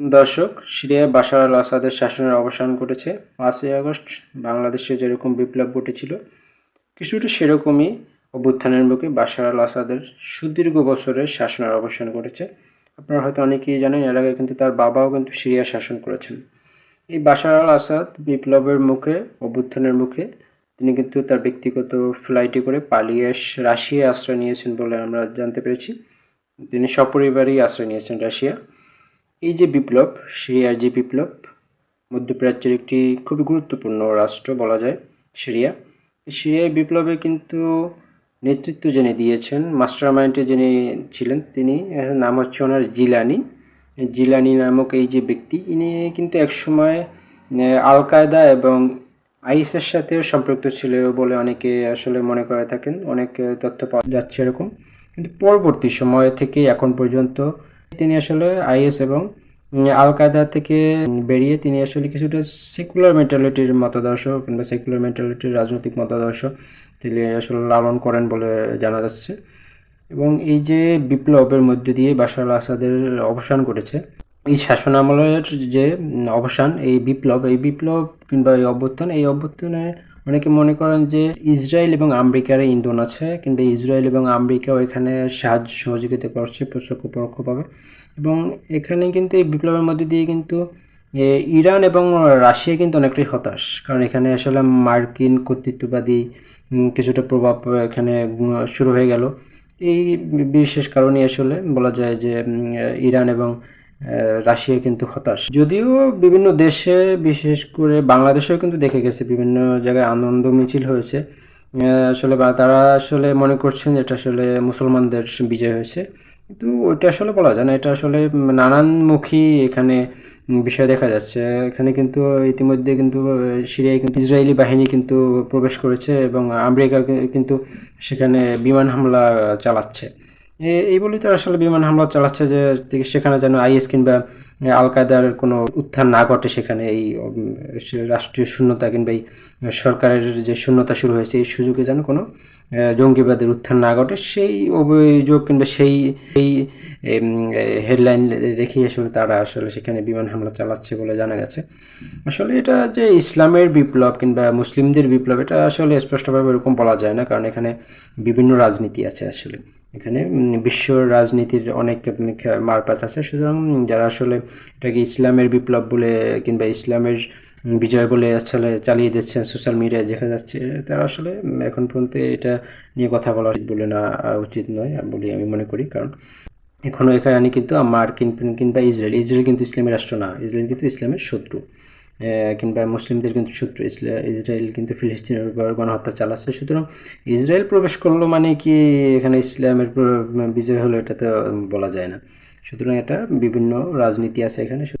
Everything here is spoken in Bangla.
দর্শক, সিরিয়ায় বাশার আল আসাদের শাসনের অবসান ঘটেছে পাঁচই আগস্ট। বাংলাদেশে যেরকম বিপ্লব ঘটেছিল, কিছুটা সেরকমই অভ্যুত্থানের মুখে বাশার আল আসাদের সুদীর্ঘ বছরের শাসনের অবসান ঘটেছে। আপনারা হয়তো অনেকেই জানেন, এর আগে কিন্তু তার বাবাও কিন্তু সিরিয়া শাসন করেছেন। এই বাশার আল আসাদ বিপ্লবের মুখে, অভ্যুত্থানের মুখে তিনি কিন্তু তার ব্যক্তিগত ফ্লাইটে করে পালিয়ে রাশিয়ায় আশ্রয় নিয়েছেন বলে আমরা জানতে পেরেছি। তিনি সপরিবারই আশ্রয় নিয়েছেন রাশিয়া। এই যে বিপ্লব সিরিয়ার যে বিপ্লব, মধ্যপ্রাচ্যের একটি খুবই গুরুত্বপূর্ণ রাষ্ট্র বলা যায়, সিরিয়া। সিরিয়ায় বিপ্লবে কিন্তু নেতৃত্ব যিনি দিয়েছেন মাস্টার মাইন্ডে যিনি ছিলেন তিনি নাম হচ্ছে ওনার জিলানি। জিলানি নামক এই যে ব্যক্তি, ইনি কিন্তু একসময় আল কায়দা এবং আইএসের সাথেও সম্পৃক্ত ছিল বলে অনেকে আসলে মনে করে থাকেন, অনেক তথ্য পাওয়া যাচ্ছে এরকম। কিন্তু পরবর্তী সময় থেকে এখন পর্যন্ত তিনি আসলে আইএস এবং আল কায়দা থেকে বেরিয়ে তিনি আসলে কিছুটা সেকুলার মেন্টালিটির মতাদর্শ কিংবা সেকুলার মেন্টালিটির রাজনৈতিক মতাদর্শ তিনি আসলে লালন করেন বলে জানা যাচ্ছে। এবং এই যে বিপ্লবের মধ্যে দিয়ে বাশার আসাদের অবসান ঘটেছে, এই শাসনামলের যে অবসান, এই বিপ্লব এই বিপ্লব কিংবা এই অভ্যুত্থান, এই অভ্যুত্থানে অনেকে মনে করেন যে ইসরায়েল এবং আমেরিকার ইন্ধন আছে, কিন্তু ইসরায়েল এবং আমেরিকাও এখানে সাহায্য সহযোগিতা করছে প্রত্যক্ষ পরোক্ষভাবে। এবং এখানে কিন্তু এই বিপ্লবের মধ্যে দিয়ে কিন্তু ইরান এবং রাশিয়া কিন্তু অনেকটাই হতাশ। কারণ এখানে আসলে মার্কিন কর্তৃত্ববাদী কিছুটা প্রভাব এখানে শুরু হয়ে গেল। এই বিশেষ কারণে আসলে বলা যায় যে ইরান এবং রাশিয়া কিন্তু হতাশ। যদিও বিভিন্ন দেশে, বিশেষ করে বাংলাদেশেও কিন্তু দেখে গেছে, বিভিন্ন জায়গায় আনন্দ মিছিল হয়েছে। আসলে তারা আসলে মনে করছেন এটা আসলে মুসলমানদের বিজয় হয়েছে। কিন্তু ওইটা আসলে বলা যায় না। এটা আসলে নানানমুখী এখানে বিষয় দেখা যাচ্ছে। এখানে কিন্তু ইতিমধ্যে কিন্তু সিরিয়ায় কিন্তু ইসরায়েলি বাহিনী কিন্তু প্রবেশ করেছে এবং আমেরিকা কিন্তু সেখানে বিমান হামলা চালাচ্ছে। এই বলেই তো আসলে বিমান হামলা চালাচ্ছে যে সেখানে যেন আইএস কিংবা আল কায়দার কোনো উত্থান না ঘটে সেখানে। এই রাষ্ট্রীয় শূন্যতা কিংবা এই সরকারের যে শূন্যতা শুরু হয়েছে, এই সুযোগে যেন কোনো জঙ্গিবাদের উত্থান না ঘটে, সেই অভিযোগ কিংবা সেই সেই হেডলাইন রেখেই আসলে তারা আসলে সেখানে বিমান হামলা চালাচ্ছে বলে জানা গেছে। আসলে এটা যে ইসলামের বিপ্লব কিংবা মুসলিমদের বিপ্লব, এটা আসলে স্পষ্টভাবে এরকম বলা যায় না, কারণ এখানে বিভিন্ন রাজনীতি আছে আসলে। এখানে বিশ্ব রাজনীতির অনেক মারপ্যাচ আছে। সুতরাং যারা আসলে এটাকে ইসলামের বিপ্লব বলে কিংবা ইসলামের বিজয় বলে আসলে চালিয়ে দিচ্ছেন সোশ্যাল মিডিয়ায় দেখা যাচ্ছে, তারা আসলে এখন পর্যন্ত এটা নিয়ে কথা বলা উচিত বলে না উচিত নয় বলে আমি মনে করি। কারণ এখনও এখানে কিন্তু মার্কিন কিংবা ইসরায়েল ইসরায়েল কিন্তু ইসলামী রাষ্ট্র না, ইসরায়েল কিন্তু ইসলামের শত্রু। কিংবা মুসলিমদের কিন্তু শত্রু ইসরায়েল কিন্তু ফিলিস্তিনের উপর গণহত্যা চালাচ্ছে। সুতরাং ইসরায়েল প্রবেশ করল মানে কি এখানে ইসলামের বিজয় হলো, এটা তো বলা যায় না। সুতরাং এটা বিভিন্ন রাজনীতি আছে এখানে।